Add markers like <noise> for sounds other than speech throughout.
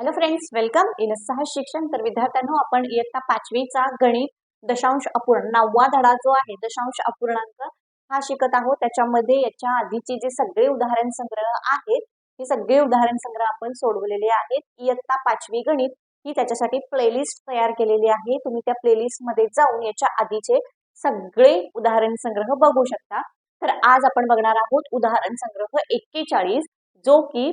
Hello friends welcome in सहज शिक्षण तर विद्यार्थ्यांनो आपण इयत्ता पाचवीचा गणित दशांश अपूर्ण नववा धडा जो आहे दशांश अपूर्णांक हा शिकत आहोत. त्याच्यामध्ये याच्या आधीचे जे सगळे उदाहरण संग्रह आहेत हे सगळे उदाहरण संग्रह आपण सोडवलेले आहेत. इयत्ता पाचवी गणित ही त्याच्यासाठी प्लेलिस्ट तयार केलेली आहे. तुम्ही त्या प्लेलिस्टमध्ये जाऊन याच्या आधीचे सगळे उदाहरण संग्रह बघू शकता. तर आज आपण बघणार आहोत उदाहरण संग्रह एक्केचाळीस जो की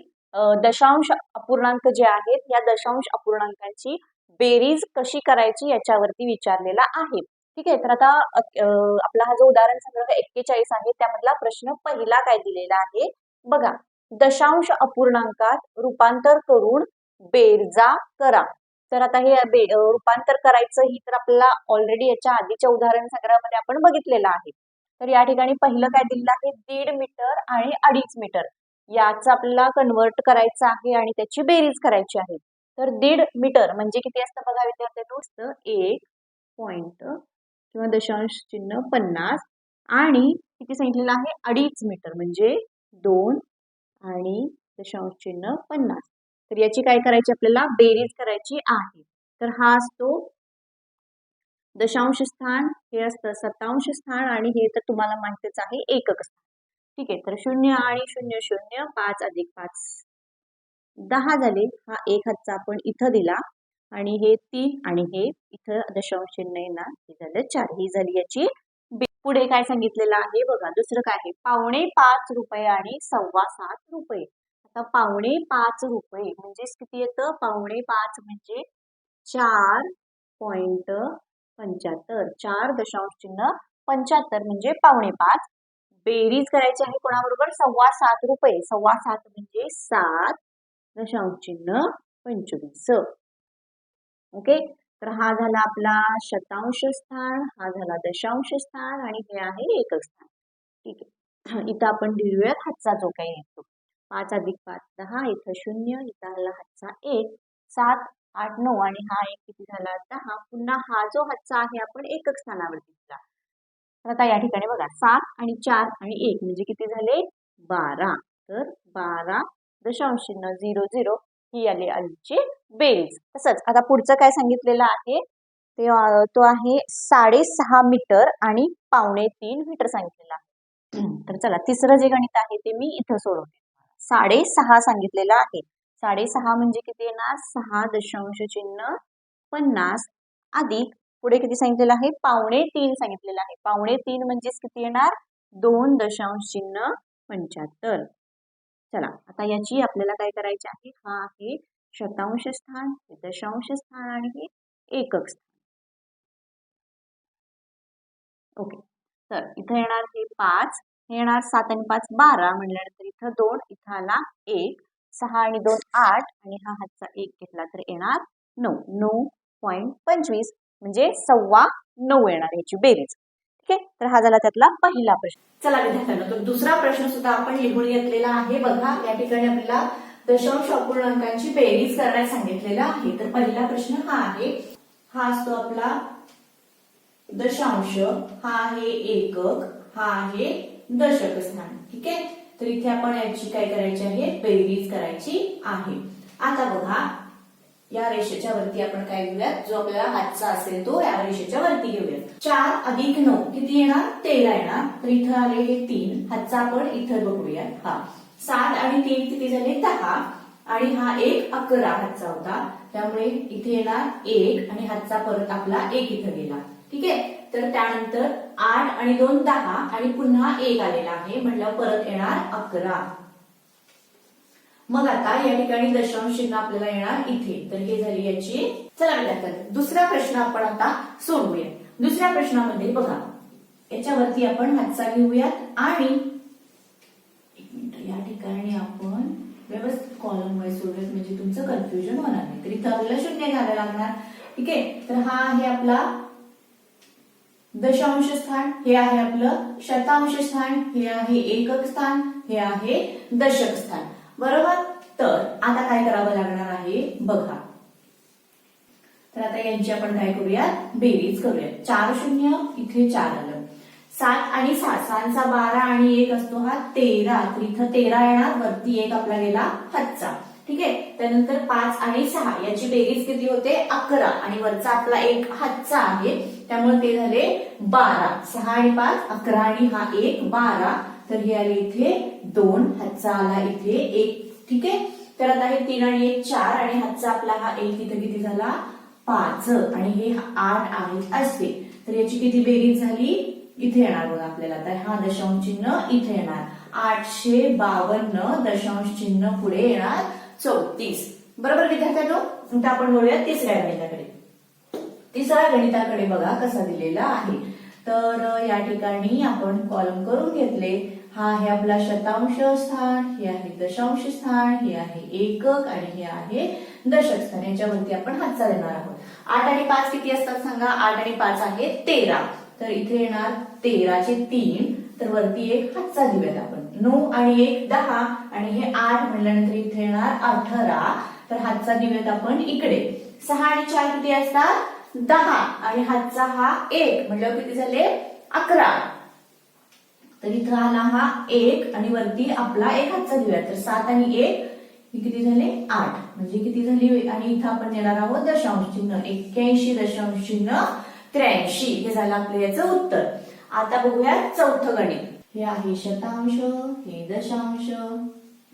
दशांश अपूर्णांक जे आहेत या दशांश अपूर्णांकांची बेरीज कशी करायची याच्यावरती विचारलेला आहे. ठीक आहे तर आता आपला हा जो उदाहरण संग्रह एक्केचाळीस आहे त्यामधला प्रश्न पहिला काय दिलेला आहे? बघा दशांश अपूर्णांकात रूपांतर करून बेरजा करा. तर आता हे बे- रूपांतर करायचं ही तर आपल्याला ऑलरेडी याच्या आधीच्या उदाहरण संग्रहामध्ये आपण बघितलेलं आहे. तर या ठिकाणी पहिलं काय दिलेलं आहे? दीड मीटर आणि अडीच मीटर. याचं आपल्याला कन्वर्ट करायचं आहे आणि त्याची बेरीज करायची आहे तर दीड मीटर म्हणजे किती असतं बघा विद्यार्थ्यांनो असतं एक पॉइंट किंवा दशांश चिन्ह पन्नास आणि किती सांगितलेलं आहे? अडीच मीटर म्हणजे दोन आणि दशांश चिन्ह पन्नास. तर याची काय करायची आपल्याला? बेरीज करायची आहे. तर हा असतो दशांश स्थान हे असतं सतांश स्थान आणि हे तर तुम्हाला माहितीच आहे एकक स्थान. ठीक आहे तर शून्य आणि शून्य शून्य पाच अधिक पाच. दहा झाले. हा एक हातचा आपण इथं दिला. आणि हे तीन आणि हे इथं दशांश चिन्ह येणार. हे झालं चार. ही झाली याची बे- पुढे काय सांगितलेलं आहे? बघा दुसरं काय आहे? पावणे पाच रुपये आणि सव्वा सात रुपये. आता पावणे पाच रुपये म्हणजेच किती येतं? पावणे पाच म्हणजे चार पॉइंट पंच्याहत्तर. चार दशांश चिन्ह पंच्याहत्तर म्हणजे पावणे पाच. बेरीज करायची आहे कोणाबरोबर? सव्वा सात रुपये. सव्वा सात म्हणजे सात दशांश चिन्ह पंचवीस. ओके? तर हा झाला आपला शतांश स्थान हा झाला दशांश स्थान आणि हे आहे एकक स्थान. ठीक आहे. <clears throat> इथं आपण लिहूयात हातचा जो काही येतो. पाच अधिक पाच दहा इथं शून्य इथं आला हातचा एक सात आठ नऊ आणि हा एक किती झाला? दहा. पुन्हा हा जो हातचा आहे आपण एकक स्थानावरती दिला तर आता या ठिकाणी बघा सात आणि चार आणि एक म्हणजे किती झाले? बारा. तर बारा दशांश चिन्ह झिरो झिरो ही आली आलीची बेरीज. तसंच आता पुढचं काय सांगितलेलं आहे? ते तो आहे साडेसहा मीटर आणि पावणे तीन मीटर सांगितलेलं आहे. <clears throat> तर चला तिसरं जे गणित आहे ते मी इथं सोडवते. साडेसहा सांगितलेलं आहे. साडेसहा म्हणजे किती येणार? सहा दशांश चिन्ह पन्नास अधिक पुढे किती सांगितलेलं आहे? पावणे तीन सांगितलेलं आहे. पावणे तीन म्हणजेच किती येणार? दोन दशांश चिन्ह पंच्याहत्तर. चला आता याची आपल्याला काय करायची आहे? हा आहे शतांश स्थान हे दशांश स्थान आणि हे एकक स्थान. ओके तर इथं येणार हे पाच हे येणार सात आणि पाच बारा म्हणल्यानंतर इथं दोन इथं आला एक सहा आणि दोन आठ आणि हा हातचा एक घेतला तर येणार नऊ. नऊ पॉईंट पंचवीस. म्हणजे सव्वा नऊ येणार याची बेरीज. ठीक आहे? तर हा झाला त्यातला पहिला प्रश्न. चला विद्यार्थ्यांना तर दुसरा प्रश्न सुद्धा आपण लिहून घेतलेला आहे. बघा या ठिकाणी आपल्याला दशांश अपूर्णांकांची बेरीज करण्यास सांगितलेलं आहे. तर पहिला प्रश्न हा आहे हा असतो आपला दशांश हा आहे एकक हा आहे दशक स्थान. ठीक आहे? तर इथे आपण याची काय करायची आहे? बेरीज करायची आहे. आता बघा या रेषेच्या वरती आपण काय घेऊयात? जो आपल्याला हातचा असेल तो या रेषेच्या वरती घेऊयात. चार अधिक नऊ. किती येणार? तेरा येणार. तर इथं आले हे तीन. हातचा आपण इथं बघूयात. हा. सात आणि तीन किती झाले? दहा. आणि हा एक अकरा हातचा होता. त्यामुळे इथे येणार एक आणि हातचा परत आपला एक इथं गेला. ठीक आहे? तर त्यानंतर आठ आणि दोन दहा आणि पुन्हा एक आलेला आहे. म्हटलं परत येणार अकरा. मग आता या ठिकाणी दशांश चिन्ह आपल्याला येणार इथे. तर हे झाली याची चला विद्यार्थ्यांनो दुसरा प्रश्न आपण आता सोडवूया. दुसऱ्या प्रश्नामध्ये बघा. याच्यावरती आपण हातचा घेऊयात आणि एक मिनिट या ठिकाणी आपण व्यवस्थित कॉलम वाईज सोडूयात म्हणजे तुमचं कन्फ्युजन होणार नाही. तर इथं आपल्याला शून्य घ्यायला लागणार. ठीक आहे? तर हा आहे आपला दशांश स्थान हे आहे आपलं शतांश स्थान हे आहे एकक स्थान हे आहे दशक स्थान. बरोबर? तर आता काय करावं लागणार आहे? बघा. तर आता यांची आपण काय करूयात? बेरीज करूयात. चार शून्य इथे चार आलं. सात आणि सात. सहाचा बारा आणि एक असतो हा तेरा. तर इथं तेरा येणार वरती एक आपला गेला हातचा. ठीक आहे? त्यानंतर पाच आणि सहा. याची बेरीज किती होते? अकरा. आणि वरचा आपला एक हातचा आहे. त्यामुळे ते झाले बारा. सहा आणि पाच अकरा आणि हा एक बारा. तर हे आले इथे दोन हातचा आला इथे एक. ठीक आहे? तर आता हे तीन आणि एक चार आणि हातचा आपला हा एक इथं किती झाला? पाच. आणि हे आठ आहेत असते तर याची किती बेरीज झाली? इथे येणार बघा आपल्याला. तर हा दशांश चिन्ह इथे येणार. आठशे बावन्न दशांश चिन्ह पुढे येणार चौतीस. बरोबर विद्यार्थ्यांनो? आता आपण बोलूया तिसऱ्या गणिताकडे. तिसऱ्या गणिताकडे बघा कसा दिलेला आहे. तर या ठिकाणी आपण कॉलम करून घेतले. हा आहे आपला शतांश स्थान हे आहे दशांश स्थान हे आहे एकक आणि हे आहे दशक स्थान. याच्यावरती आपण हातचा देणार आहोत. आठ आणि पाच किती असतात सांगा? आठ आणि पाच आहे तेरा. तर इथे येणार तेराचे तीन. तर वरती एक हातचा देऊयात आपण. नऊ आणि एक दहा. आणि हे आठ म्हणल्यानंतर इथे येणार अठरा. तर हातचा देऊयात आपण इकडे. सहा आणि चार किती असतात? दहा आणि हातचा हा एक. म्हटल्यावर किती झाले? अकरा. तर इथं आला हा एक आणि वरती आपला एक हातचा देऊया तर सात आणि एक हे किती झाले? आठ. म्हणजे किती झाली? आणि इथं आपण देणार आहोत दशांश चिन्ह. एक्क्याऐंशी दशांश चिन्ह त्र्याऐंशी. हे झालं आपलं याचं उत्तर. आता बघूया चौथं गणित. हे आहे शतांश हे दशांश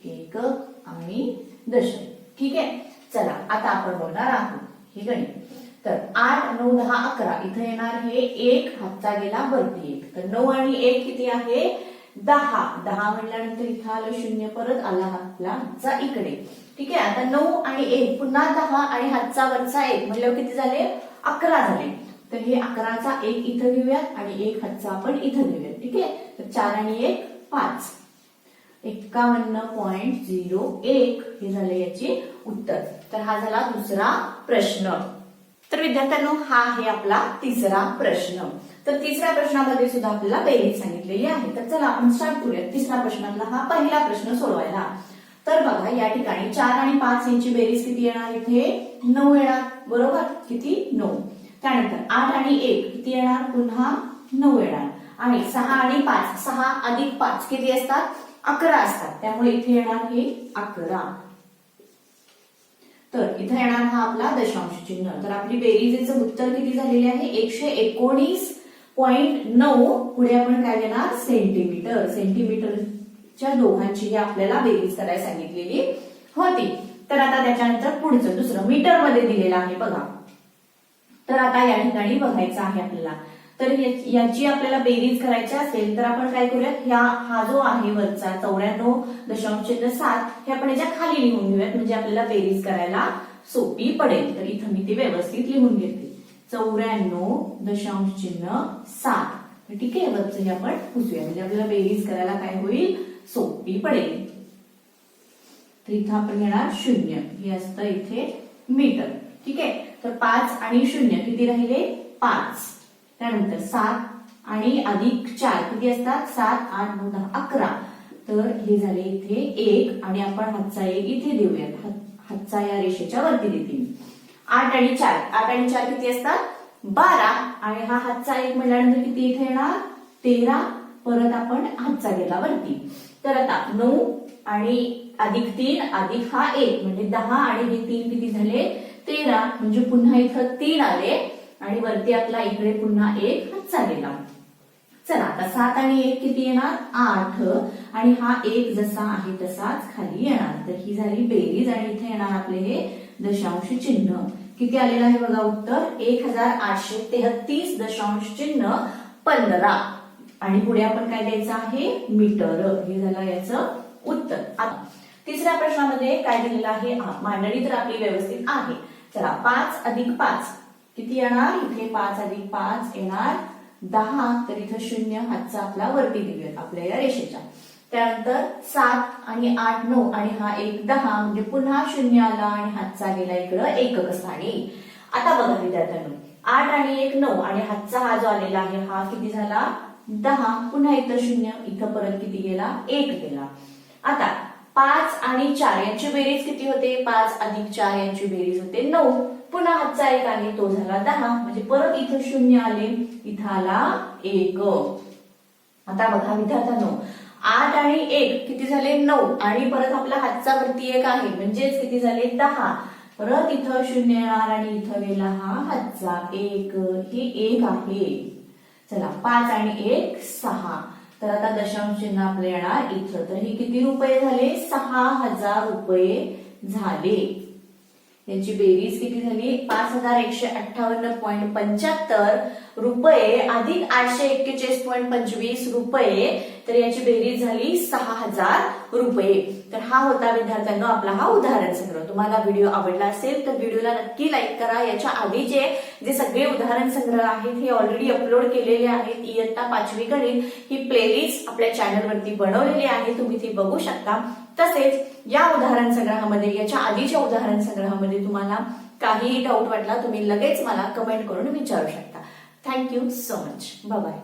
एक आणि दश ठीक आहे? चला आता आपण बोलणार आहोत हे गणित. तर आठ नऊ दहा अकरा. इथं येणार हे एक हातचा गेला वरती एक. तर नऊ आणि एक किती आहे? दहा. दहा म्हटल्यानंतर इथं आलं शून्य परत आला हातला आपला हातचा इकडे. ठीक आहे? आता नऊ आणि एक. पुन्हा दहा आणि हातचा वरचा एक. म्हटल्यावर किती झाले? अकरा झाले. तर हे अकराचा एक इथं घेऊयात आणि एक हातचा आपण इथं घेऊयात. ठीक आहे? तर चार आणि एक पाच. एक्कावन्न पॉइंट झिरो एक हे झाले याचे उत्तर. तर हा झाला दुसरा प्रश्न. तर विद्यार्थ्यांनो हा आहे आपला तिसरा प्रश्न. तर तिसऱ्या प्रश्नामध्ये सुद्धा आपल्याला बेरीज सांगितलेली आहे. तर चला आपण स्टार्ट करूया तिसऱ्या प्रश्नातला हा पहिला प्रश्न सोडवायला. तर बघा या ठिकाणी चार आणि पाच यांची बेरीज किती येणार? इथे नऊ येणार. बरोबर? किती? नऊ. त्यानंतर आठ आणि एक किती येणार? पुन्हा नऊ येणार. आणि सहा आणि पाच सहा अधिक पाच किती असतात? अकरा असतात. त्यामुळे इथे येणार हे अकरा. तर इथे येणार हा आपला दशांश चिन्ह. तर आपली बेरीजेचं उत्तर किती झालेले आहे? एकशे एकोणीस पॉईंट नऊ. पुढे आपण काय घेणार? सेंटीमीटर सेंटीमीटरच्या दोघांची ही आपल्याला बेरीज करायला सांगितलेली होती. तर आता त्याच्यानंतर पुढचं दुसरं मीटरमध्ये दिलेलं आहे बघा. तर आता या ठिकाणी बघायचं आहे आपल्याला. तर याची आपल्याला बेरीज करायची असेल तर आपण काय करूयात? ह्या हा जो आहे वरचा चौऱ्याण्णव दशांश चिन्ह सात हे आपण याच्या खाली लिहून घेऊयात. म्हणजे आपल्याला बेरीज करायला सोपी पडेल. तर इथं मी ती व्यवस्थित लिहून घेते. चौऱ्याण्णव दशांश चिन्ह सात. ठीक आहे वरचं हे आपण पुसूया. म्हणजे आपल्याला बेरीज करायला काय होईल? सोपी पडेल. तर इथं आपण घेणार शून्य. हे असतं इथे मीटर. ठीक आहे? तर पाच आणि शून्य किती राहिले? पाच. त्यानंतर सात आणि अधिक चार. किती असतात? सात आठ नऊ दहा अकरा. तर हे झाले इथे एक आणि आपण हातचा एक इथे देऊयात. हातचा या रेषेच्या वरती देते आठ आणि चार. आठ आणि चार किती असतात? बारा. आणि हा हातचा एक म्हटल्यानंतर किती इथे येणार? तेरा. परत आपण हातचा गेला वरती. तर आता नऊ आणि अधिक तीन अधिक हा एक. म्हणजे दहा आणि हे तीन किती झाले? तेरा. म्हणजे पुन्हा इथं तीन आले. आणि वरती आपला इकडे पुन्हा एक हातचा गेला चला आता सात आणि एक किती येणार? आठ. आणि हा एक जसा आहे तसाच खाली येणार. तर ही झाली बेरीज आणि इथे येणार आपले हे दशांश चिन्ह. किती आलेलं आहे बघा उत्तर? एक हजार आठशे तेहतीस दशांश चिन्ह पंधरा. आणि पुढे आपण काय द्यायचं आहे? मीटर. हे झालं याचं उत्तर. आता तिसऱ्या प्रश्नामध्ये काय दिलेलं आहे? मांडणी तर आपली व्यवस्थित आहे. चला पाच अधिक पाच. किती येणार? इथे पाच अधिक पाच येणार. दहा तर इथं शून्य हातचा आपला वरती निघेल आपल्या या रेषेच्या. त्यानंतर सात आणि आठ नऊ आणि हा एक दहा म्हणजे पुन्हा शून्य आला आणि हातचा गेला इकडं एकक स्थानी आता बघा विद्यार्थ्यांनो आठ आणि एक नऊ आणि हातचा हा जो आलेला आहे हा किती झाला? दहा. पुन्हा इथं शून्य इथं परत किती गेला? एक गेला. आता पाच आणि चार यांची बेरीज किती होते? पाच अधिक चार यांची बेरीज होते नऊ. पुन्हा हातचा एक आहे तो झाला दहा. म्हणजे परत इथं शून्य आले इथं आला एक. आता बघा विद्यार्थ्यांनो आठ आणि एक किती झाले? नऊ. आणि परत आपला हातचा वरती एक आहे. म्हणजेच किती झाले? दहा. परत इथं शून्य येणार आणि इथं गेला हा हातचा एक. हे एक आहे. चला पाच आणि एक सहा. तर आता दशांश चिन्ह आपलं येणार इथं. तर हे किती रुपये झाले? सहा हजार रुपये झाले. यांची बेरीज किती झाली? पाच हजार एकशे अठ्ठावन्न पॉईंट पंच्याहत्तर रुपये. अधिक आठशे एक्केचाळीस पॉईंट पंचवीस रुपये. तर याची बेरीज झाली सहा हजार रुपये. तर हा होता विद्यार्थ्यांनो आपला हा उदाहरण संग्रह. तुम्हाला व्हिडिओ आवडला असेल तर व्हिडिओला नक्की लाईक करा. याच्या आधीचे जे सगळे उदाहरण संग्रह आहेत हे ऑलरेडी अपलोड केलेले आहेत. इयत्ता पाचवी गणित ही प्लेलिस्ट आपल्या चॅनलवरती बनवलेली आहे. तुम्ही ती बघू शकता. तसेच या उदाहरण संग्रहामध्ये याच्या आधीच्या उदाहरण संग्रहामध्ये तुम्हाला काहीही डाऊट वाटला तुम्ही लगेच मला कमेंट करून विचारू शकता. Thank you so much bye